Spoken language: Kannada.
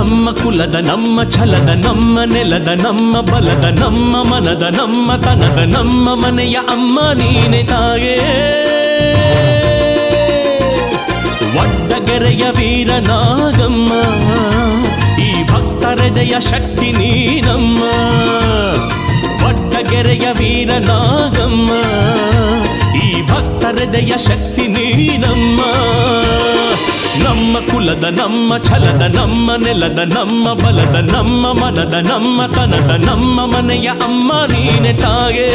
ನಮ್ಮ ಕುಲದ, ನಮ್ಮ ಛಲದ, ನಮ್ಮ ನೆಲದ, ನಮ್ಮ ಬಲದ, ನಮ್ಮ ಮನದ, ನಮ್ಮ ತನದ, ನಮ್ಮ ಮನೆಯ ಅಮ್ಮ ನೀನೆ ತಾಯೇ. ಒಡ್ಡಗೆರೆಯ ವೀರನಾಗಮ್ಮ ಈ ಭಕ್ತರದೆಯ ಶಕ್ತಿ ನೀನಮ್ಮ. ಒಡ್ಡಗೆರೆಯ ವೀರನಾಗಮ್ಮ ಈ ಭಕ್ತರದೆಯ ಶಕ್ತಿ ನೀನಮ್ಮ. ನಮ್ಮ ಕುಲದ ನಮ್ಮ ಛಲದ ನಮ್ಮ ನೆಲದ ನಮ್ಮ ಬಲದ ನಮ್ಮ ಮನದ ನಮ್ಮ ತನದ ನಮ್ಮ ಮನೆಯ ಅಮ್ಮ ನೀನೆ ತಾಯೇ